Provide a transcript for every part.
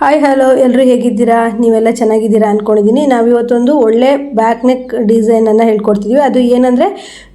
Hi hello ಎಲ್ಲರೂ ಹೇಗಿದ್ದೀರಾ? ನೀವೆಲ್ಲ ಚೆನ್ನಾಗಿದ್ದೀರಾ ಅಂದ್ಕೊಂಡಿದ್ದೀನಿ ನಾವಿವತ್ತೊಂದು ಒಳ್ಳೆ ಬ್ಯಾಕ್ ನೆಕ್ ಡಿಸೈನನ್ನು ಹೇಳ್ಕೊಡ್ತಿದ್ವಿ. ಅದು ಏನಂದರೆ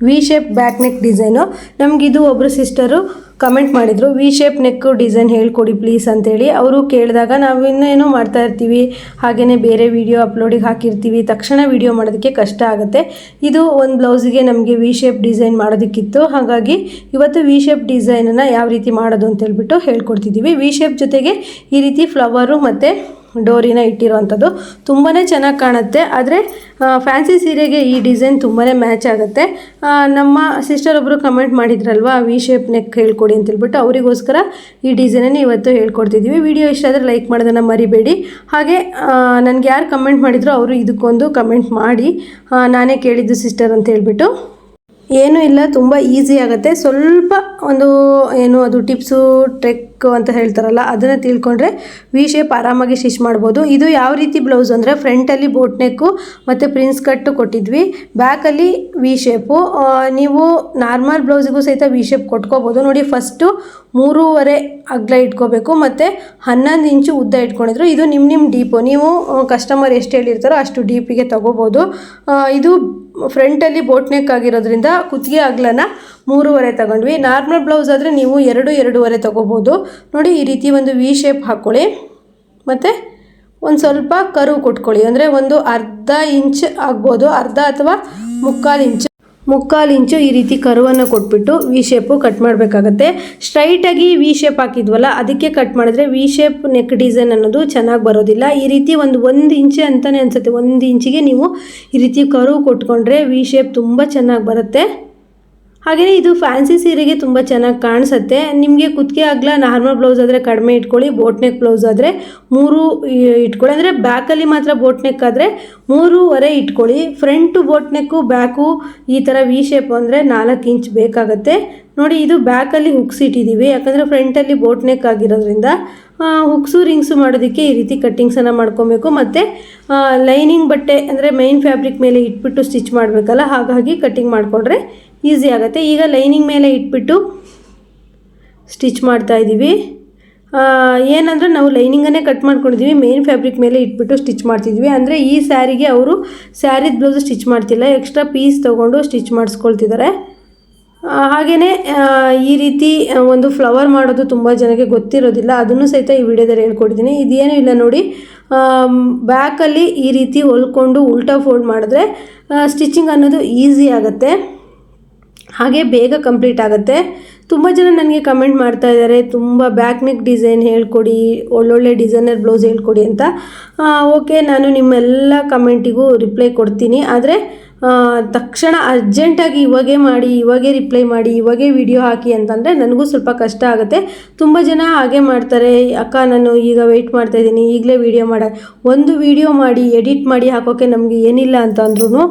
V shape back neck design ನಮಗಿದು ಒಬ್ಬರು ಸಿಸ್ಟರು ಕಮೆಂಟ್ ಮಾಡಿದರು ವಿ ಶೇಪ್ ನೆಕ್ ಡಿಸೈನ್ ಹೇಳ್ಕೊಡಿ ಪ್ಲೀಸ್ ಅಂತೇಳಿ. ಅವರು ಕೇಳಿದಾಗ, ನಾವು ಇನ್ನೇನೋ ಮಾಡ್ತಾ ಇರ್ತೀವಿ ಹಾಗೆಯೇ ಬೇರೆ ವಿಡಿಯೋ ಅಪ್ಲೋಡಿಗೆ ಹಾಕಿರ್ತೀವಿ, ತಕ್ಷಣ ವಿಡಿಯೋ ಮಾಡೋದಕ್ಕೆ ಕಷ್ಟ ಆಗುತ್ತೆ. ಇದು ಒಂದು ಬ್ಲೌಸಿಗೆ ನಮಗೆ ವಿ ಶೇಪ್ ಡಿಸೈನ್ ಮಾಡೋದಕ್ಕಿತ್ತು. ಹಾಗಾಗಿ ಇವತ್ತು ವಿ ಶೇಪ್ ಡಿಸೈನನ್ನು ಯಾವ ರೀತಿ ಮಾಡೋದು ಅಂತೇಳ್ಬಿಟ್ಟು ಹೇಳ್ಕೊಡ್ತಿದ್ದೀವಿ ವಿ ಶೇಪ್ ಜೊತೆಗೆ ಈ ರೀತಿ ಫ್ಲವರು ಮತ್ತು ಡೋರಿನ ಇಟ್ಟಿರುವಂಥದ್ದು ತುಂಬಾ ಚೆನ್ನಾಗಿ ಕಾಣುತ್ತೆ. ಆದರೆ ಫ್ಯಾನ್ಸಿ ಸೀರೆಗೆ ಈ ಡಿಸೈನ್ ತುಂಬಾ ಮ್ಯಾಚ್ ಆಗುತ್ತೆ. ನಮ್ಮ ಸಿಸ್ಟರ್ ಒಬ್ಬರು ಕಮೆಂಟ್ ಮಾಡಿದ್ರಲ್ವಾ ವಿ ಶೇಪ್ ನೆಕ್ ಹೇಳ್ಕೊಡಿ ಅಂತ ಹೇಳ್ಬಿಟ್ಟು ಅವರಿಗೋಸ್ಕರ ಈ ಡಿಸೈನನ್ನು ಇವತ್ತು ಹೇಳ್ಕೊಡ್ತಿದ್ದೀವಿ ವಿಡಿಯೋ ಇಷ್ಟ ಆದರೆ ಲೈಕ್ ಮಾಡೋದನ್ನು ಮರಿಬೇಡಿ. ಹಾಗೆ ನನಗೆ ಯಾರು ಕಮೆಂಟ್ ಮಾಡಿದ್ರು ಅವರು ಇದಕ್ಕೊಂದು ಕಮೆಂಟ್ ಮಾಡಿ. ನಾನೇ ಕೇಳಿದ್ದು ಸಿಸ್ಟರ್ ಅಂತ ಹೇಳ್ಬಿಟ್ಟು. ಏನೂ ಇಲ್ಲ, ತುಂಬ ಈಸಿ ಆಗುತ್ತೆ. ಸ್ವಲ್ಪ ಒಂದು, ಏನು, ಅದು ಟಿಪ್ಸು ಟ್ರೆಕ್ ಅಂತ ಹೇಳ್ತಾರಲ್ಲ, ಅದನ್ನು ತಿಳ್ಕೊಂಡ್ರೆ ವಿ ಶೇಪ್ ಆರಾಮಾಗಿ ಸ್ಟಿಚ್ ಮಾಡ್ಬೋದು. ಇದು ಯಾವ ರೀತಿ ಬ್ಲೌಸ್ ಅಂದರೆ ಫ್ರಂಟಲ್ಲಿ ಬೋಟ್ ನೆಕ್ಕು ಮತ್ತು ಪ್ರಿನ್ಸ್ ಕಟ್ಟು ಕೊಟ್ಟಿದ್ವಿ. ಬ್ಯಾಕಲ್ಲಿ ವಿ ಶೇಪು ನೀವು ನಾರ್ಮಲ್ ಬ್ಲೌಸಿಗೂ ಸಹಿತ ವಿ ಶೇಪ್ ಕೊಟ್ಕೋಬೋದು. ನೋಡಿ ಫಸ್ಟು ಮೂರುವರೆ ಅಗ್ಲ ಇಟ್ಕೋಬೇಕು ಮತ್ತು ಹನ್ನೊಂದು ಇಂಚು ಉದ್ದ ಇಟ್ಕೊಂಡಿದ್ರು. ಇದು ನಿಮ್ಮ ನಿಮ್ಮ ಡೀಪು ನೀವು ಕಸ್ಟಮರ್ ಎಷ್ಟು ಹೇಳಿರ್ತಾರೋ ಅಷ್ಟು ಡೀಪಿಗೆ ತೊಗೋಬೋದು. ಇದು ಫ್ರಂಟಲ್ಲಿ ಬೋಟ್ ನೆಕ್ ಆಗಿರೋದ್ರಿಂದ ಕುತ್ತಿಗೆ ಅಗ್ಲನ ಮೂರುವರೆ ತಗೊಂಡ್ವಿ. ನಾರ್ಮಲ್ ಬ್ಲೌಸ್ ಆದರೆ ನೀವು ಎರಡು, ಎರಡೂವರೆ ತೊಗೋಬೋದು. ನೋಡಿ, ಈ ರೀತಿ ಒಂದು ವಿ ಶೇಪ್ ಹಾಕ್ಕೊಳ್ಳಿ ಮತ್ತು ಒಂದು ಸ್ವಲ್ಪ ಕರು ಕೊಟ್ಕೊಳ್ಳಿ. ಅಂದರೆ ಒಂದು ಅರ್ಧ ಇಂಚ್ ಆಗ್ಬೋದು. ಅರ್ಧ ಅಥವಾ ಮುಕ್ಕಾಲು ಇಂಚು ಮುಕ್ಕಾಲು ಇಂಚು ಈ ರೀತಿ ಕರುವನ್ನು ಕೊಟ್ಬಿಟ್ಟು ವಿ ಶೇಪು ಕಟ್ ಮಾಡಬೇಕಾಗತ್ತೆ. ಸ್ಟ್ರೈಟಾಗಿ ವಿ ಶೇಪ್ ಹಾಕಿದ್ವಲ್ಲ, ಅದಕ್ಕೆ ಕಟ್ ಮಾಡಿದ್ರೆ ವಿ ಶೇಪ್ ನೆಕ್ ಡಿಸೈನ್ ಅನ್ನೋದು ಚೆನ್ನಾಗಿ ಬರೋದಿಲ್ಲ. ಈ ರೀತಿ ಒಂದು ಒಂದು ಇಂಚೆ ಅಂತಲೇ ಅನಿಸುತ್ತೆ. ಒಂದು ಇಂಚಿಗೆ ನೀವು ಈ ರೀತಿ ಕರು ಕೊಟ್ಕೊಂಡ್ರೆ ವಿ ಶೇಪ್ ತುಂಬ ಚೆನ್ನಾಗಿ ಬರುತ್ತೆ. ಹಾಗೆಯೇ ಇದು ಫ್ಯಾನ್ಸಿ ಸೀರೆಗೆ ತುಂಬ ಚೆನ್ನಾಗಿ ಕಾಣಿಸುತ್ತೆ. ನಿಮಗೆ ಕುತ್ತಿಗೆ ಆಗಲ ನಾರ್ಮಲ್ ಬ್ಲೌಸ್ ಆದರೆ ಕಡಿಮೆ ಇಟ್ಕೊಳ್ಳಿ ಬೋಟ್ ನೆಕ್ ಬ್ಲೌಸ್ ಆದರೆ ಮೂರು ಇಟ್ಕೊಳ್ಳಿ. ಅಂದರೆ ಬ್ಯಾಕಲ್ಲಿ ಮಾತ್ರ ಬೋಟ್ ನೆಕ್ ಆದರೆ ಮೂರುವರೆ ಇಟ್ಕೊಳ್ಳಿ. ಫ್ರಂಟು ಬೋಟ್ ನೆಕ್ಕು ಬ್ಯಾಕು ಈ ಥರ ವಿ ಶೇಪ್ ಅಂದರೆ ನಾಲ್ಕು ಇಂಚ್ ಬೇಕಾಗತ್ತೆ. ನೋಡಿ, ಇದು ಬ್ಯಾಕಲ್ಲಿ ಹುಕ್ಸ್ ಇಟ್ಟಿದ್ದೀವಿ ಯಾಕಂದರೆ ಫ್ರಂಟಲ್ಲಿ ಬೋಟ್ ನೆಕ್ ಆಗಿರೋದ್ರಿಂದ ಹುಕ್ಸು ರಿಂಗ್ಸು ಮಾಡೋದಕ್ಕೆ ಈ ರೀತಿ ಕಟ್ಟಿಂಗ್ಸನ್ನು ಮಾಡ್ಕೊಬೇಕು. ಮತ್ತು ಲೈನಿಂಗ್ ಬಟ್ಟೆ ಅಂದರೆ ಮೈನ್ ಫ್ಯಾಬ್ರಿಕ್ ಮೇಲೆ ಇಟ್ಬಿಟ್ಟು ಸ್ಟಿಚ್ ಮಾಡಬೇಕಲ್ಲ, ಹಾಗಾಗಿ ಕಟ್ಟಿಂಗ್ ಮಾಡಿಕೊಂಡ್ರೆ ಈಸಿ ಆಗುತ್ತೆ. ಈಗ ಲೈನಿಂಗ್ ಮೇಲೆ ಇಟ್ಬಿಟ್ಟು ಸ್ಟಿಚ್ ಮಾಡ್ತಾ ಇದ್ದೀವಿ ಏನಂದರೆ ನಾವು ಲೈನಿಂಗನ್ನೇ ಕಟ್ ಮಾಡ್ಕೊಂಡಿದ್ದೀವಿ ಮೇನ್ ಫ್ಯಾಬ್ರಿಕ್ ಮೇಲೆ ಇಟ್ಬಿಟ್ಟು ಸ್ಟಿಚ್ ಮಾಡ್ತಿದ್ವಿ. ಅಂದರೆ ಈ ಸ್ಯಾರಿಗೆ ಅವರು ಸ್ಯಾರಿದ ಬ್ಲೌಸ್ ಸ್ಟಿಚ್ ಮಾಡ್ತಿಲ್ಲ. ಎಕ್ಸ್ಟ್ರಾ ಪೀಸ್ ತೊಗೊಂಡು ಸ್ಟಿಚ್ ಮಾಡಿಸ್ಕೊಳ್ತಿದ್ದಾರೆ. ಹಾಗೆಯೇ ಈ ರೀತಿ ಒಂದು ಫ್ಲವರ್ ಮಾಡೋದು ತುಂಬ ಜನಕ್ಕೆ ಗೊತ್ತಿರೋದಿಲ್ಲ. ಅದನ್ನು ಸಹಿತ ಈ ವಿಡಿಯೋದಲ್ಲಿ ಹೇಳ್ಕೊಡ್ತೀನಿ ಇದೇನೂ ಇಲ್ಲ ನೋಡಿ. ಬ್ಯಾಕಲ್ಲಿ ಈ ರೀತಿ ಹೊಲ್ಕೊಂಡು ಉಲ್ಟಾ ಫೋಲ್ಡ್ ಮಾಡಿದ್ರೆ ಸ್ಟಿಚಿಂಗ್ ಅನ್ನೋದು ಈಸಿ ಆಗುತ್ತೆ. ಹಾಗೆ ಬೇಗ ಕಂಪ್ಲೀಟ್ ಆಗುತ್ತೆ. ತುಂಬ ಜನ ನನಗೆ ಕಮೆಂಟ್ ಮಾಡ್ತಾ ಇದ್ದಾರೆ ತುಂಬ ಬ್ಯಾಕ್ ನೆಕ್ ಡಿಸೈನ್ ಹೇಳ್ಕೊಡಿ, ಒಳ್ಳೊಳ್ಳೆ ಡಿಸೈನರ್ ಬ್ಲೌಸ್ ಹೇಳ್ಕೊಡಿ ಅಂತ. ಓಕೆ ನಾನು ನಿಮ್ಮೆಲ್ಲ ಕಮೆಂಟಿಗೂ ರಿಪ್ಲೈ ಕೊಡ್ತೀನಿ. ಆದರೆ ತಕ್ಷಣ ಅರ್ಜೆಂಟಾಗಿ ಇವಾಗೇ ಮಾಡಿ, ಇವಾಗೆ ರಿಪ್ಲೈ ಮಾಡಿ, ಇವಾಗೇ ವಿಡಿಯೋ ಹಾಕಿ ಅಂತಂದರೆ ನನಗೂ ಸ್ವಲ್ಪ ಕಷ್ಟ ಆಗುತ್ತೆ. ತುಂಬ ಜನ ಹಾಗೆ ಮಾಡ್ತಾರೆ. ಅಕ್ಕ, ನಾನು ಈಗ ವೆಯ್ಟ್ ಮಾಡ್ತಾ ಇದ್ದೀನಿ, ಈಗಲೇ ವಿಡಿಯೋ ಮಾಡ. ಒಂದು ವಿಡಿಯೋ ಮಾಡಿ ಎಡಿಟ್ ಮಾಡಿ ಹಾಕೋಕ್ಕೆ ನಮಗೆ ಏನಿಲ್ಲ ಅಂತ ಅಂದ್ರೂ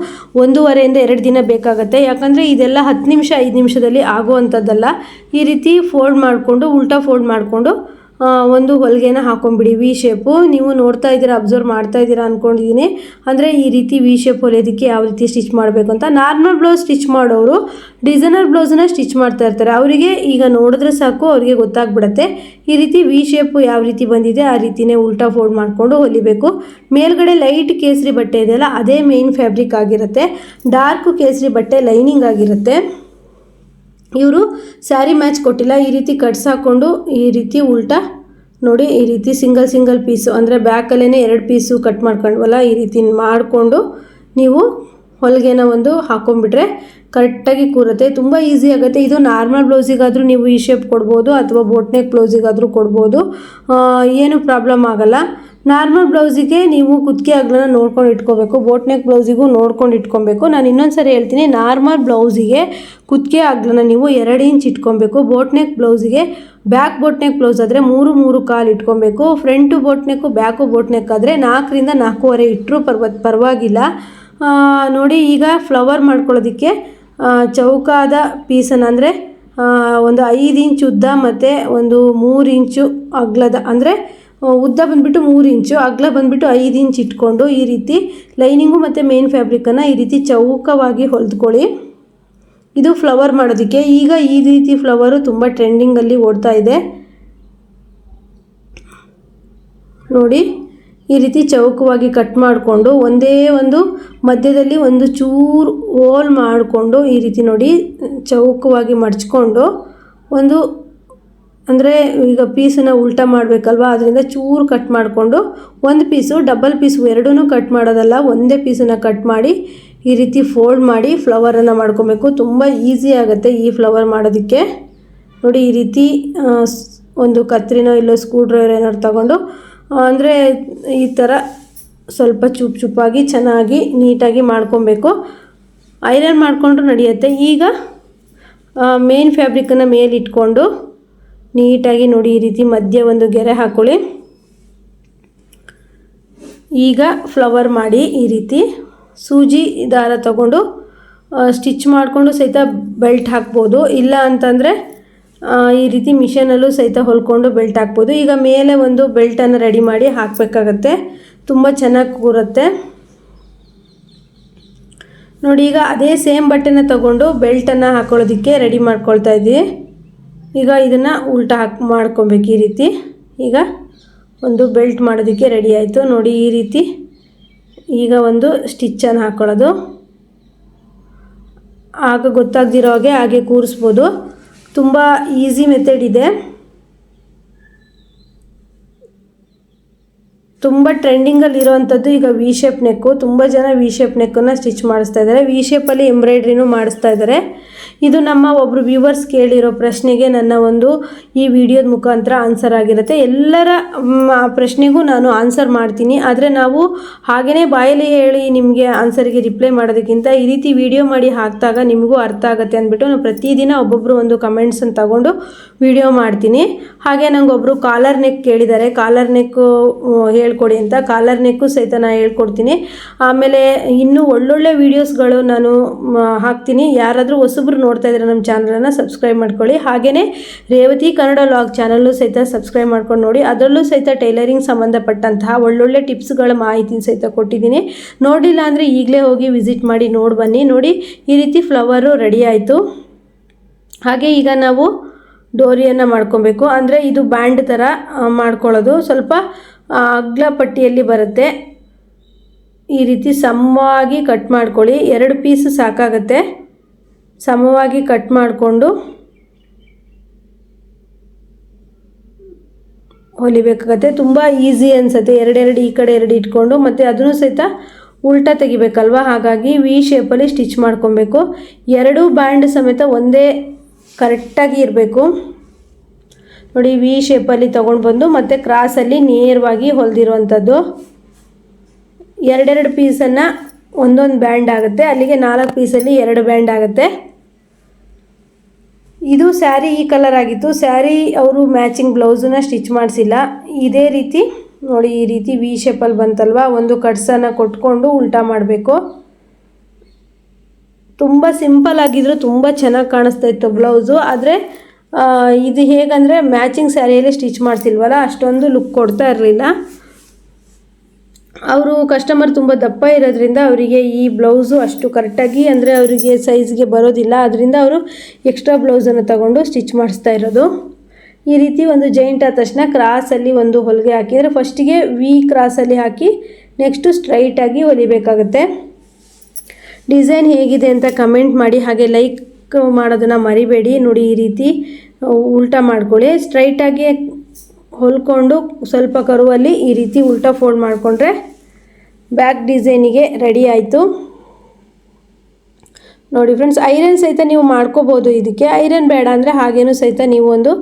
ಒಂದೂವರೆಯಿಂದ ಎರಡು ದಿನ ಬೇಕಾಗುತ್ತೆ. ಯಾಕಂದರೆ ಇದೆಲ್ಲ ಹತ್ತು ನಿಮಿಷ, ಐದು ನಿಮಿಷದಲ್ಲಿ ಆಗುವಂಥದ್ದಲ್ಲ. ಈ ರೀತಿ ಫೋಲ್ಡ್ ಮಾಡಿಕೊಂಡು, ಉಲ್ಟಾ ಫೋಲ್ಡ್ ಮಾಡಿಕೊಂಡು ಒಂದು ಹೊಲಿಗೆನ ಹಾಕೊಂಡ್ಬಿಡಿ ವಿ ಶೇಪು ನೀವು ನೋಡ್ತಾ ಇದ್ದೀರಾ ಅಬ್ಸರ್ವ್ ಮಾಡ್ತಾ ಇದ್ದೀರಾ ಅಂದ್ಕೊಂಡಿದ್ದೀನಿ ಅಂದರೆ ಈ ರೀತಿ ವಿ ಶೇಪ್ ಹೊಲಿಯೋದಕ್ಕೆ ಯಾವ ರೀತಿ ಸ್ಟಿಚ್ ಮಾಡಬೇಕು ಅಂತ. ನಾರ್ಮಲ್ ಬ್ಲೌಸ್ ಸ್ಟಿಚ್ ಮಾಡೋರು ಡಿಸೈನರ್ ಬ್ಲೌಸನ್ನ ಸ್ಟಿಚ್ ಮಾಡ್ತಾ ಇರ್ತಾರೆ. ಅವರಿಗೆ ಈಗ ನೋಡಿದ್ರೆ ಸಾಕು, ಅವರಿಗೆ ಗೊತ್ತಾಗ್ಬಿಡುತ್ತೆ. ಈ ರೀತಿ ವಿ ಶೇಪು ಯಾವ ರೀತಿ ಬಂದಿದೆ, ಆ ರೀತಿನೇ ಉಲ್ಟಾ ಫೋಲ್ಡ್ ಮಾಡಿಕೊಂಡು ಹೊಲಿಬೇಕು. ಮೇಲ್ಗಡೆ ಲೈಟ್ ಕೇಸರಿ ಬಟ್ಟೆ ಇದೆಯಲ್ಲ, ಅದೇ ಮೇನ್ ಫ್ಯಾಬ್ರಿಕ್ ಆಗಿರುತ್ತೆ. ಡಾರ್ಕ್ ಕೇಸರಿ ಬಟ್ಟೆ ಲೈನಿಂಗ್ ಆಗಿರುತ್ತೆ. ಇವರು ಸ್ಯಾರಿ ಮ್ಯಾಚ್ ಕೊಟ್ಟಿಲ್ಲ, ಈ ರೀತಿ ಕಟ್ಸ್ ಹಾಕ್ಕೊಂಡು ಈ ರೀತಿ ಉಲ್ಟಾ ನೋಡಿ, ಈ ರೀತಿ ಸಿಂಗಲ್ ಸಿಂಗಲ್ ಪೀಸು, ಅಂದರೆ ಬ್ಯಾಕಲ್ಲೇ ಎರಡು ಪೀಸು ಕಟ್ ಮಾಡ್ಕೊಂಡ್ವಲ್ಲ, ಈ ರೀತಿ ಮಾಡಿಕೊಂಡು ನೀವು ಹೊಲಿಗೆನ ಒಂದು ಹಾಕೊಂಡ್ಬಿಟ್ರೆ ಕರೆಕ್ಟಾಗಿ ಕೂರುತ್ತೆ. ತುಂಬ ಈಸಿ ಆಗುತ್ತೆ. ಇದು ನಾರ್ಮಲ್ ಬ್ಲೌಸಿಗಾದರೂ ನೀವು ಈ ಶೇಪ್ ಕೊಡ್ಬೋದು, ಅಥವಾ ಬೋಟ್ನೆಕ್ ಬ್ಲೌಸಿಗಾದರೂ ಕೊಡ್ಬೋದು. ಏನು ಪ್ರಾಬ್ಲಮ್ ಆಗಲ್ಲ. ನಾರ್ಮಲ್ ಬ್ಲೌಸಿಗೆ ನೀವು ಕುತ್ತಿಗೆ ಅಗ್ಲನ ನೋಡ್ಕೊಂಡು ಇಟ್ಕೋಬೇಕು ಬೋಟ್ ನೆಕ್ ಬ್ಲೌಸಿಗೂ ನೋಡ್ಕೊಂಡು ಇಟ್ಕೊಬೇಕು. ನಾನು ಇನ್ನೊಂದು ಸರಿ ಹೇಳ್ತೀನಿ, ನಾರ್ಮಲ್ ಬ್ಲೌಸಿಗೆ ಕುತ್ತಿಗೆ ಅಗ್ಲನ ನೀವು ಎರಡು ಇಂಚ್ ಇಟ್ಕೊಬೇಕು. ಬೋಟ್ನೆಕ್ ಬ್ಲೌಸಿಗೆ ಬ್ಯಾಕ್ ಬೋಟ್ನೆಕ್ ಬ್ಲೌಸ್ ಆದರೆ ಮೂರು ಮೂರು ಕಾಲು ಇಟ್ಕೊಬೇಕು. ಫ್ರಂಟು ಬೋಟ್ನೆಕ್ಕು ಬ್ಯಾಕು ಬೋಟ್ನೆಕ್ ಆದರೆ ನಾಲ್ಕರಿಂದ ನಾಲ್ಕೂವರೆ ಇಟ್ಟರು ಪರ್ವ, ಪರವಾಗಿಲ್ಲ. ನೋಡಿ ಈಗ ಫ್ಲವರ್ ಮಾಡ್ಕೊಳ್ಳೋದಕ್ಕೆ ಚೌಕಾದ ಪೀಸನ್ನು ಅಂದರೆ ಒಂದು ಐದು ಇಂಚ್ ಉದ್ದ ಮತ್ತು ಒಂದು ಮೂರು ಇಂಚು ಅಗ್ಲದ ಅಂದರೆ ಉದ್ದ ಬಂದುಬಿಟ್ಟು ಮೂರು ಇಂಚು, ಅಗಲ ಬಂದುಬಿಟ್ಟು ಐದು ಇಂಚ್ ಇಟ್ಕೊಂಡು ಈ ರೀತಿ ಲೈನಿಂಗು ಮತ್ತು ಮೇನ್ ಫ್ಯಾಬ್ರಿಕನ್ನು ಈ ರೀತಿ ಚೌಕವಾಗಿ ಹೊಲಿದ್ಕೊಳ್ಳಿ. ಇದು ಫ್ಲವರ್ ಮಾಡೋದಕ್ಕೆ. ಈಗ ಈ ರೀತಿ ಫ್ಲವರು ತುಂಬ ಟ್ರೆಂಡಿಂಗಲ್ಲಿ ಓಡ್ತಾ ಇದೆ. ನೋಡಿ, ಈ ರೀತಿ ಚೌಕವಾಗಿ ಕಟ್ ಮಾಡಿಕೊಂಡು ಒಂದೇ ಒಂದು ಮಧ್ಯದಲ್ಲಿ ಒಂದು ಚೂರು ಹೋಲ್ ಮಾಡಿಕೊಂಡು ಈ ರೀತಿ ನೋಡಿ, ಚೌಕವಾಗಿ ಮಡಚ್ಕೊಂಡು ಒಂದು ಅಂದರೆ ಈಗ ಪೀಸನ್ನ ಉಲ್ಟ ಮಾಡಬೇಕಲ್ವ? ಅದರಿಂದ ಚೂರು ಕಟ್ ಮಾಡಿಕೊಂಡು ಒಂದು ಪೀಸು ಡಬಲ್ ಪೀಸು ಎರಡೂ ಕಟ್ ಮಾಡೋದಲ್ಲ, ಒಂದೇ ಪೀಸನ್ನು ಕಟ್ ಮಾಡಿ ಈ ರೀತಿ ಫೋಲ್ಡ್ ಮಾಡಿ ಫ್ಲವರನ್ನು ಮಾಡ್ಕೊಬೇಕು. ತುಂಬ ಈಸಿ ಆಗುತ್ತೆ ಈ ಫ್ಲವರ್ ಮಾಡೋದಕ್ಕೆ. ನೋಡಿ ಈ ರೀತಿ ಒಂದು ಕತ್ರಿನೋ ಇಲ್ಲೋ ಸ್ಕ್ರೂ ಡ್ರೈವರ್ ಏನಾದ್ರು ತಗೊಂಡು ಅಂದರೆ ಈ ಥರ ಸ್ವಲ್ಪ ಚುಪ್ ಚುಪ್ಪಾಗಿ ಚೆನ್ನಾಗಿ ನೀಟಾಗಿ ಮಾಡ್ಕೊಬೇಕು. ಐರನ್ ಮಾಡಿಕೊಂಡ್ರು ನಡೆಯುತ್ತೆ. ಈಗ ಮೇನ್ ಫ್ಯಾಬ್ರಿಕ್ಕನ್ನು ಮೇಲೆ ಇಟ್ಕೊಂಡು ನೀಟಾಗಿ ನೋಡಿ ಈ ರೀತಿ ಮಧ್ಯೆ ಒಂದು ಗೆರೆ ಹಾಕ್ಕೊಳ್ಳಿ ಈಗ ಫ್ಲವರ್ ಮಾಡಿ ಈ ರೀತಿ ಸೂಜಿ ದಾರ ತಗೊಂಡು ಸ್ಟಿಚ್ ಮಾಡಿಕೊಂಡು ಸಹಿತ ಬೆಲ್ಟ್ ಹಾಕ್ಬೋದು. ಇಲ್ಲ ಅಂತಂದರೆ ಈ ರೀತಿ ಮಿಷನಲ್ಲೂ ಸಹಿತ ಹೊಲ್ಕೊಂಡು ಬೆಲ್ಟ್ ಹಾಕ್ಬೋದು. ಈಗ ಮೇಲೆ ಒಂದು ಬೆಲ್ಟನ್ನು ರೆಡಿ ಮಾಡಿ ಹಾಕಬೇಕಾಗತ್ತೆ. ತುಂಬ ಚೆನ್ನಾಗಿ ಕೂರುತ್ತೆ. ನೋಡಿ, ಈಗ ಅದೇ ಸೇಮ್ ಬಟ್ಟೆನ ತಗೊಂಡು ಬೆಲ್ಟನ್ನು ಹಾಕೊಳ್ಳೋದಕ್ಕೆ ರೆಡಿ ಮಾಡ್ಕೊಳ್ತಾ ಇದ್ದೀವಿ. ಈಗ ಇದನ್ನು ಉಲ್ಟಾ ಹಾಕಿ ಮಾಡ್ಕೊಬೇಕು ಈ ರೀತಿ. ಈಗ ಒಂದು ಬೆಲ್ಟ್ ಮಾಡೋದಕ್ಕೆ ರೆಡಿ ಆಯಿತು. ನೋಡಿ ಈ ರೀತಿ ಈಗ ಒಂದು ಸ್ಟಿಚ್ಚನ್ನು ಹಾಕ್ಕೊಳ್ಳೋದು ಆಗ ಗೊತ್ತಾಗದಿರೋ ಹಾಗೆ ಹಾಗೆ ಕೂರಿಸ್ಬೋದು. ತುಂಬ ಈಸಿ ಮೆಥಡ್ ಇದೆ. ತುಂಬ ಟ್ರೆಂಡಿಂಗಲ್ಲಿ ಇರೋವಂಥದ್ದು ಈಗ ವಿ ಶೇಪ್ ನೆಕ್ಕು ತುಂಬ ಜನ ವಿ ಶೇಪ್ ನೆಕ್ಕನ್ನು ಸ್ಟಿಚ್ ಮಾಡಿಸ್ತಾ ಇದ್ದಾರೆ. ವಿ ಶೇಪಲ್ಲಿ ಎಂಬ್ರಾಯ್ಡ್ರಿನೂ ಮಾಡಿಸ್ತಾ ಇದ್ದಾರೆ. ಇದು ನಮ್ಮ ಒಬ್ಬರು ವ್ಯೂವರ್ಸ್ ಕೇಳಿರೋ ಪ್ರಶ್ನೆಗೆ ನನ್ನ ಒಂದು ಈ ವಿಡಿಯೋದ ಮುಖಾಂತರ ಆನ್ಸರ್ ಆಗಿರುತ್ತೆ. ಎಲ್ಲರ ಪ್ರಶ್ನೆಗೂ ನಾನು ಆನ್ಸರ್ ಮಾಡ್ತೀನಿ. ಆದರೆ ನಾವು ಹಾಗೆಯೇ ಬಾಯಲ್ಲಿ ಹೇಳಿ ನಿಮಗೆ ಆನ್ಸರ್ಗೆ ರಿಪ್ಲೈ ಮಾಡೋದಕ್ಕಿಂತ ಈ ರೀತಿ ವಿಡಿಯೋ ಮಾಡಿ ಹಾಕಿದಾಗ ನಿಮಗೂ ಅರ್ಥ ಆಗುತ್ತೆ ಅಂದ್ಬಿಟ್ಟು ನಾನು ಪ್ರತಿದಿನ ಒಬ್ಬೊಬ್ಬರು ಒಂದು ಕಮೆಂಟ್ಸನ್ನು ತಗೊಂಡು ವಿಡಿಯೋ ಮಾಡ್ತೀನಿ. ಹಾಗೆ ನಂಗೊಬ್ಬರು ಕಾಲರ್ ನೆಕ್ ಕೇಳಿದ್ದಾರೆ. ಕಾಲರ್ ನೆಕ್ಕು ಹೇಳ್ಕೊಡಿ ಅಂತ. ಕಾಲರ್ ನೆಕ್ಕು ಸಹಿತ ನಾನು ಹೇಳ್ಕೊಡ್ತೀನಿ. ಆಮೇಲೆ ಇನ್ನೂ ಒಳ್ಳೊಳ್ಳೆ ವೀಡಿಯೋಸ್ಗಳು ನಾನು ಹಾಕ್ತೀನಿ. ಯಾರಾದರೂ ಹೊಸಬ್ರು ನೋಡ್ತಾ ಇದ್ದಾರೆ ನಮ್ಮ ಚಾನಲನ್ನು ಸಬ್ಸ್ಕ್ರೈಬ್ ಮಾಡ್ಕೊಳ್ಳಿ. ಹಾಗೆಯೇ ರೇವತಿ ಕನ್ನಡ ಲಾಗ್ ಚಾನಲ್ಲು ಸಹಿತ ಸಬ್ಸ್ಕ್ರೈಬ್ ಮಾಡ್ಕೊಂಡು ನೋಡಿ. ಅದರಲ್ಲೂ ಸಹಿತ ಟೈಲರಿಂಗ್ ಸಂಬಂಧಪಟ್ಟಂತಹ ಒಳ್ಳೊಳ್ಳೆ ಟಿಪ್ಸ್ಗಳ ಮಾಹಿತಿನ ಸಹಿತ ಕೊಟ್ಟಿದ್ದೀನಿ. ನೋಡಿಲ್ಲ ಅಂದರೆ ಈಗಲೇ ಹೋಗಿ ವಿಸಿಟ್ ಮಾಡಿ ನೋಡಿ ಬನ್ನಿ. ನೋಡಿ, ಈ ರೀತಿ ಫ್ಲವರು ರೆಡಿ ಆಯಿತು. ಹಾಗೆ ಈಗ ನಾವು ಡೋರಿಯನ್ನು ಮಾಡ್ಕೊಬೇಕು. ಅಂದರೆ ಇದು ಬ್ಯಾಂಡ್ ಥರ ಮಾಡ್ಕೊಳ್ಳೋದು. ಸ್ವಲ್ಪ ಅಗ್ಲ ಪಟ್ಟಿಯಲ್ಲಿ ಬರುತ್ತೆ. ಈ ರೀತಿ ಸಮವಾಗಿ ಕಟ್ ಮಾಡ್ಕೊಳ್ಳಿ. ಎರಡು ಪೀಸ್ ಸಾಕಾಗತ್ತೆ. ಸಮವಾಗಿ ಕಟ್ ಮಾಡಿಕೊಂಡು ಹೊಲಿಬೇಕಾಗತ್ತೆ. ತುಂಬ ಈಸಿ ಅನಿಸುತ್ತೆ. ಎರಡೆರಡು ಈ ಕಡೆ ಎರಡು ಇಟ್ಕೊಂಡು ಮತ್ತು ಅದನ್ನು ಸಹಿತ ಉಲ್ಟಾ ತೆಗಿಬೇಕಲ್ವ? ಹಾಗಾಗಿ ವಿ ಶೇಪಲ್ಲಿ ಸ್ಟಿಚ್ ಮಾಡ್ಕೊಬೇಕು. ಎರಡೂ ಬ್ಯಾಂಡ್ ಸಮೇತ ಒಂದೇ ಕರೆಕ್ಟಾಗಿ ಇರಬೇಕು. ನೋಡಿ ವಿ ಶೇಪಲ್ಲಿ ತೊಗೊಂಡು ಬಂದು ಮತ್ತು ಕ್ರಾಸಲ್ಲಿ ನೇರವಾಗಿ ಹೊಲಿದಿರುವಂಥದ್ದು. ಎರಡೆರಡು ಪೀಸನ್ನು ಒಂದೊಂದು ಬ್ಯಾಂಡ್ ಆಗುತ್ತೆ. ಅಲ್ಲಿಗೆ ನಾಲ್ಕು ಪೀಸಲ್ಲಿ ಎರಡು ಬ್ಯಾಂಡ್ ಆಗುತ್ತೆ. ಇದು ಸ್ಯಾರಿ ಈ ಕಲರ್ ಆಗಿತ್ತು. ಸ್ಯಾರಿ ಅವರು ಮ್ಯಾಚಿಂಗ್ ಬ್ಲೌಸನ್ನ ಸ್ಟಿಚ್ ಮಾಡಿಸಿಲ್ಲ. ಇದೇ ರೀತಿ, ನೋಡಿ ಈ ರೀತಿ ವಿ ಶೇಪಲ್ಲಿ ಬಂತಲ್ವಾ? ಒಂದು ಕಟ್ಸನ್ನು ಕೊಟ್ಕೊಂಡು ಉಲ್ಟಾ ಮಾಡಬೇಕು. ತುಂಬ ಸಿಂಪಲ್ ಆಗಿದ್ರು ತುಂಬ ಚೆನ್ನಾಗಿ ಕಾಣಿಸ್ತಾ ಇತ್ತು ಬ್ಲೌಸು ಆದರೆ ಇದು ಹೇಗಂದರೆ ಮ್ಯಾಚಿಂಗ್ ಸ್ಯಾರಿಯಲ್ಲಿ ಸ್ಟಿಚ್ ಮಾಡಿಸಿಲ್ವಲ್ಲ, ಅಷ್ಟೊಂದು ಲುಕ್ ಕೊಡ್ತಾ ಇರಲಿಲ್ಲ. ಅವರು ಕಸ್ಟಮರ್ ತುಂಬ ದಪ್ಪ ಇರೋದ್ರಿಂದ ಅವರಿಗೆ ಈ ಬ್ಲೌಸು ಅಷ್ಟು ಕರೆಕ್ಟಾಗಿ ಅಂದರೆ ಅವರಿಗೆ ಸೈಜ್ಗೆ ಬರೋದಿಲ್ಲ. ಅದರಿಂದ ಅವರು ಎಕ್ಸ್ಟ್ರಾ ಬ್ಲೌಸನ್ನು ತಗೊಂಡು ಸ್ಟಿಚ್ ಮಾಡಿಸ್ತಾ ಇರೋದು. ಈ ರೀತಿ ಒಂದು ಜೈಂಟ್ ಆದ ತಕ್ಷಣ ಕ್ರಾಸಲ್ಲಿ ಒಂದು ಹೊಲಿಗೆ ಹಾಕಿದರೆ ಫಸ್ಟಿಗೆ ವಿ ಕ್ರಾಸಲ್ಲಿ ಹಾಕಿ ನೆಕ್ಸ್ಟು ಸ್ಟ್ರೈಟಾಗಿ ಹೊಲಿಬೇಕಾಗುತ್ತೆ. ಡಿಸೈನ್ ಹೇಗಿದೆ ಅಂತ ಕಮೆಂಟ್ ಮಾಡಿ, ಹಾಗೆ ಲೈಕ್ ಮಾಡೋದನ್ನು ಮರಿಬೇಡಿ. ನೋಡಿ ಈ ರೀತಿ ಉಲ್ಟಾ ಮಾಡ್ಕೊಳ್ಳಿ. ಸ್ಟ್ರೈಟಾಗಿ ಹೊಲ್ಕೊಂಡು ಸ್ವಲ್ಪ ಕರುವಲ್ಲಿ ಈ ರೀತಿ ಉಲ್ಟಾ ಫೋಲ್ಡ್ ಮಾಡಿಕೊಂಡ್ರೆ ಬ್ಯಾಕ್ ಡಿಸೈನಿಗೆ ರೆಡಿ ಆಯಿತು. ನೋಡಿ ಫ್ರೆಂಡ್ಸ್ ಐರನ್ ಸಹಿತ ನೀವು ಮಾಡ್ಕೋಬೋದು ಇದಕ್ಕೆ. ಐರನ್ ಬೇಡ ಅಂದರೆ ಹಾಗೇನೂ ಸಹಿತ ನೀವು ಒಂದು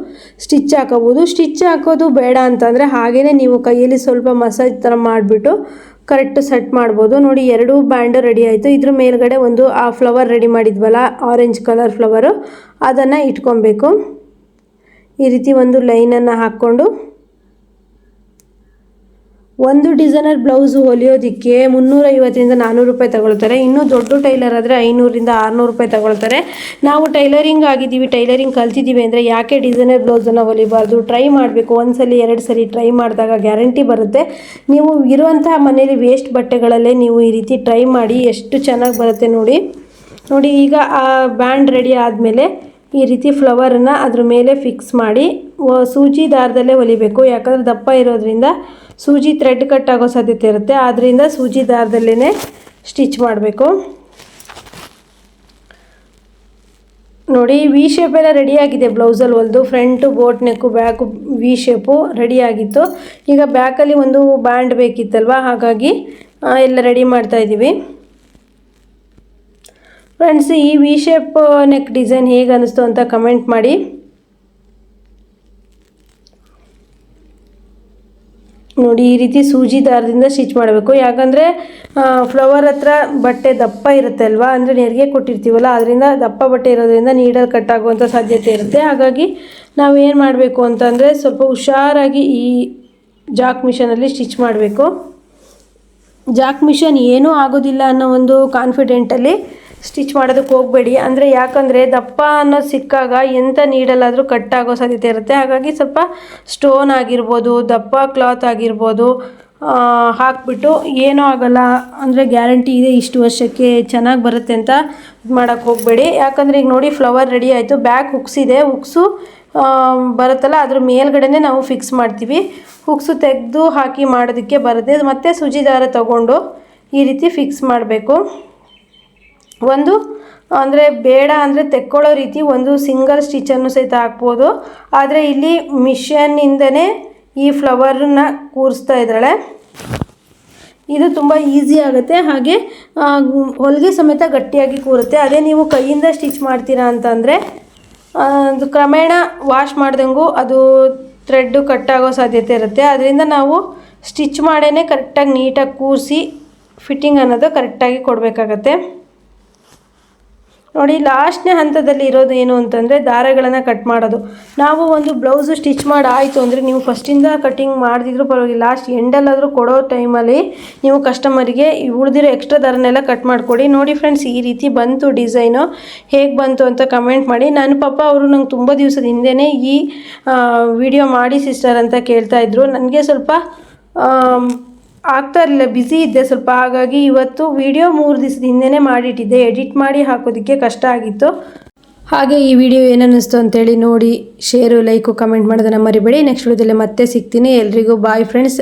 ಸ್ಟಿಚ್ ಹಾಕೋಬೋದು ಸ್ಟಿಚ್ ಹಾಕೋದು ಬೇಡ ಅಂತಂದರೆ ಹಾಗೇ ನೀವು ಕೈಯಲ್ಲಿ ಸ್ವಲ್ಪ ಮಸಾಜ್ ಥರ ಮಾಡಿಬಿಟ್ಟು ಕರೆಕ್ಟ್ ಸೆಟ್ ಮಾಡ್ಬೋದು. ನೋಡಿ ಎರಡೂ ಬ್ಯಾಂಡು ರೆಡಿ ಆಯಿತು. ಇದ್ರ ಮೇಲ್ಗಡೆ ಒಂದು, ಆ ಫ್ಲವರ್ ರೆಡಿ ಮಾಡಿದ್ವಲ್ಲ ಆರೆಂಜ್ ಕಲರ್ ಫ್ಲವರು ಅದನ್ನು ಇಟ್ಕೊಬೇಕು. ಈ ರೀತಿ ಒಂದು ಲೈನನ್ನು ಹಾಕ್ಕೊಂಡು ಒಂದು ಡಿಸೈನರ್ ಬ್ಲೌಸು ಹೊಲಿಯೋದಕ್ಕೆ ಮುನ್ನೂರೈವತ್ತರಿಂದ ನಾನ್ನೂರು ರೂಪಾಯಿ ತಗೊಳ್ತಾರೆ. ಇನ್ನೂ ದೊಡ್ಡ ಟೈಲರ್ ಆದರೆ ಐನೂರಿಂದ ಆರುನೂರು ರೂಪಾಯಿ ತಗೊಳ್ತಾರೆ. ನಾವು ಟೈಲರಿಂಗ್ ಆಗಿದ್ದೀವಿ, ಟೈಲರಿಂಗ್ ಕಲ್ತಿದ್ದೀವಿ ಅಂದರೆ ಯಾಕೆ ಡಿಸೈನರ್ ಬ್ಲೌಸನ್ನು ಹೊಲಿಬಾರ್ದು? ಟ್ರೈ ಮಾಡಬೇಕು. ಒಂದು ಸಲ ಎರಡು ಸಲ ಟ್ರೈ ಮಾಡಿದಾಗ ಗ್ಯಾರಂಟಿ ಬರುತ್ತೆ. ನೀವು ಇರುವಂತಹ ಮನೇಲಿ ವೇಸ್ಟ್ ಬಟ್ಟೆಗಳಲ್ಲೇ ನೀವು ಈ ರೀತಿ ಟ್ರೈ ಮಾಡಿ ಎಷ್ಟು ಚೆನ್ನಾಗಿ ಬರುತ್ತೆ ನೋಡಿ. ನೋಡಿ, ಈಗ ಆ ಬ್ಯಾಂಡ್ ರೆಡಿ ಆದಮೇಲೆ ಈ ರೀತಿ ಫ್ಲವರನ್ನು ಅದ್ರ ಮೇಲೆ ಫಿಕ್ಸ್ ಮಾಡಿ ಸೂಜಿ ದಾರದಲ್ಲೇ ಹೊಲಿಬೇಕು. ಯಾಕಂದರೆ ದಪ್ಪ ಇರೋದ್ರಿಂದ ಸೂಜಿ ಥ್ರೆಡ್ ಕಟ್ ಆಗೋ ಸಾಧ್ಯತೆ ಇರುತ್ತೆ. ಆದ್ದರಿಂದ ಸೂಜಿ ದಾರದಲ್ಲೇ ಸ್ಟಿಚ್ ಮಾಡಬೇಕು. ನೋಡಿ ವಿ ಶೇಪ್ ಎಲ್ಲ ರೆಡಿಯಾಗಿದೆ ಬ್ಲೌಸಲ್ಲಿ ಹೊಲಿದು. Front boat neck back V shape ರೆಡಿಯಾಗಿತ್ತು ಈಗ ಬ್ಯಾಕಲ್ಲಿ ಒಂದು ಬ್ಯಾಂಡ್ ಬೇಕಿತ್ತಲ್ವ? ಹಾಗಾಗಿ ಎಲ್ಲ ರೆಡಿ ಮಾಡ್ತಾ ಇದ್ದೀವಿ. ಫ್ರೆಂಡ್ಸ್ ಈ ವಿ ಶೇಪ್ ನೆಕ್ ಡಿಸೈನ್ ಹೇಗೆ ಅನ್ನಿಸ್ತು ಅಂತ ಕಮೆಂಟ್ ಮಾಡಿ. ನೋಡಿ, ಈ ರೀತಿ ಸೂಜಿ ದಾರದಿಂದ ಸ್ಟಿಚ್ ಮಾಡಬೇಕು. ಯಾಕಂದರೆ ಫ್ಲವರ್ ಹತ್ರ ಬಟ್ಟೆ ದಪ್ಪ ಇರುತ್ತೆ ಅಲ್ವಾ? ಅಂದರೆ ನೆರಿಗೆ ಕೊಟ್ಟಿರ್ತೀವಲ್ಲ ಅದರಿಂದ ದಪ್ಪ ಬಟ್ಟೆ ಇರೋದ್ರಿಂದ ನೀಡಲ್ ಕಟ್ಟಾಗುವಂಥ ಸಾಧ್ಯತೆ ಇರುತ್ತೆ. ಹಾಗಾಗಿ ನಾವು ಏನು ಮಾಡಬೇಕು ಅಂತಂದರೆ ಸ್ವಲ್ಪ ಹುಷಾರಾಗಿ ಈ ಜಾಕ್ ಮಿಷನಲ್ಲಿ ಸ್ಟಿಚ್ ಮಾಡಬೇಕು. ಜಾಕ್ ಮಿಷನ್ ಏನೂ ಆಗೋದಿಲ್ಲ ಅನ್ನೋ ಒಂದು ಕಾನ್ಫಿಡೆಂಟಲ್ಲಿ ಸ್ಟಿಚ್ ಮಾಡೋದಕ್ಕೆ ಹೋಗಬೇಡಿ. ಅಂದರೆ ಯಾಕಂದರೆ ದಪ್ಪ ಅನ್ನೋದು ಸಿಕ್ಕಾಗ ಎಂಥ ನೀಡಲಾದರೂ ಕಟ್ ಆಗೋ ಸಾಧ್ಯತೆ ಇರುತ್ತೆ. ಹಾಗಾಗಿ ಸ್ವಲ್ಪ ಸ್ಟೋನ್ ಆಗಿರ್ಬೋದು, ದಪ್ಪ ಕ್ಲಾತ್ ಆಗಿರ್ಬೋದು ಹಾಕ್ಬಿಟ್ಟು ಏನೂ ಆಗಲ್ಲ. ಅಂದರೆ ಗ್ಯಾರಂಟಿ ಇದೆ ಇಷ್ಟು ವರ್ಷಕ್ಕೆ ಚೆನ್ನಾಗಿ ಬರುತ್ತೆ ಅಂತ ಮಾಡೋಕ್ಕೆ ಹೋಗಬೇಡಿ. ಯಾಕಂದರೆ ಈಗ ನೋಡಿ ಫ್ಲವರ್ ರೆಡಿ ಆಯಿತು. ಬ್ಯಾಕ್ ಹುಕ್ಸ್ ಇದೆ. ಹುಕ್ಸು ಬರುತ್ತಲ್ಲ, ಅದ್ರ ಮೇಲ್ಗಡೆನೇ ನಾವು ಫಿಕ್ಸ್ ಮಾಡ್ತೀವಿ. ಹುಕ್ಸು ತೆಗೆದು ಹಾಕಿ ಮಾಡೋದಕ್ಕೆ ಬರುತ್ತೆ. ಮತ್ತು ಸುಜಿದಾರ ತಗೊಂಡು ಈ ರೀತಿ ಫಿಕ್ಸ್ ಮಾಡಬೇಕು. ಒಂದು, ಅಂದರೆ ಬೇಡ ಅಂದರೆ ತೆಕ್ಕೊಳ್ಳೋ ರೀತಿ ಒಂದು ಸಿಂಗಲ್ ಸ್ಟಿಚನ್ನು ಸಹಿತ ಹಾಕ್ಬೋದು. ಆದರೆ ಇಲ್ಲಿ ಮಿಷನ್ನಿಂದನೇ ಈ ಫ್ಲವರನ್ನ ಕೂರಿಸ್ತಾ ಇದ್ದಾಳೆ. ಇದು ತುಂಬ ಈಸಿ ಆಗುತ್ತೆ. ಹಾಗೆ ಹೊಲಿಗೆ ಸಮೇತ ಗಟ್ಟಿಯಾಗಿ ಕೂರುತ್ತೆ. ಅದೇ ನೀವು ಕೈಯಿಂದ ಸ್ಟಿಚ್ ಮಾಡ್ತೀರಾ ಅಂತಂದರೆ ಅದು ಕ್ರಮೇಣ ವಾಶ್ ಮಾಡ್ದಂಗೂ ಅದು ಥ್ರೆಡ್ಡು ಕಟ್ಟಾಗೋ ಸಾಧ್ಯತೆ ಇರುತ್ತೆ. ಅದರಿಂದ ನಾವು ಸ್ಟಿಚ್ ಮಾಡೇ ಕರೆಕ್ಟಾಗಿ ನೀಟಾಗಿ ಕೂರಿಸಿ, ಫಿಟ್ಟಿಂಗ್ ಅನ್ನೋದು ಕರೆಕ್ಟಾಗಿ ಕೊಡಬೇಕಾಗತ್ತೆ. ನೋಡಿ, ಲಾಸ್ಟ್ನೇ ಹಂತದಲ್ಲಿ ಇರೋದು ಏನು ಅಂತಂದರೆ ದಾರಗಳನ್ನು ಕಟ್ ಮಾಡೋದು. ನಾವು ಒಂದು ಬ್ಲೌಸು ಸ್ಟಿಚ್ ಮಾಡಿ ಆಯಿತು ಅಂದರೆ ನೀವು ಫಸ್ಟಿಂದ ಕಟ್ಟಿಂಗ್ ಮಾಡಿದ್ರು ಪರವಾಗಿಲ್ಲ. ಲಾಸ್ಟ್ ಎಂಡಲ್ಲಾದರೂ ಕೊಡೋ ಟೈಮಲ್ಲಿ ನೀವು ಕಸ್ಟಮರಿಗೆ ಉಳಿದಿರೋ ಎಕ್ಸ್ಟ್ರಾ ದಾರನೆಲ್ಲ ಕಟ್ ಮಾಡಿಕೊಡಿ. ನೋಡಿ ಫ್ರೆಂಡ್ಸ್ ಈ ರೀತಿ ಬಂತು ಡಿಸೈನು ಹೇಗೆ ಬಂತು ಅಂತ ಕಮೆಂಟ್ ಮಾಡಿ. ನನ್ನ ಪಾಪ ಅವರು ನಂಗೆ ತುಂಬ ದಿವಸದ ಹಿಂದೆಯೇ ಈ ವಿಡಿಯೋ ಮಾಡಿ ಸಿಸ್ಟರ್ ಅಂತ ಕೇಳ್ತಾಯಿದ್ರು ನನಗೆ ಸ್ವಲ್ಪ ಆಗ್ತಾ ಇರಲಿಲ್ಲ. ಬ್ಯುಸಿ ಇದ್ದೆ. ಸ್ವಲ್ಪ ಹಾಗಾಗಿ ಇವತ್ತು ವಿಡಿಯೋ ಮೂರು ದಿವಸದ ಹಿಂದೆನೇ ಮಾಡಿಟ್ಟಿದ್ದೆ. ಎಡಿಟ್ ಮಾಡಿ ಹಾಕೋದಕ್ಕೆ ಕಷ್ಟ ಆಗಿತ್ತು. ಹಾಗೆ ಈ ವಿಡಿಯೋ ಏನನ್ನಿಸ್ತು ಅಂತೇಳಿ ನೋಡಿ ಶೇರು ಲೈಕು ಕಮೆಂಟ್ ಮಾಡೋದನ್ನು ಮರಿಬೇಡಿ. ನೆಕ್ಸ್ಟ್ ವಿಡಿಯೋದಲ್ಲಿ ಮತ್ತೆ ಸಿಗ್ತೀನಿ. ಎಲ್ರಿಗೂ ಬಾಯ್ ಫ್ರೆಂಡ್ಸ್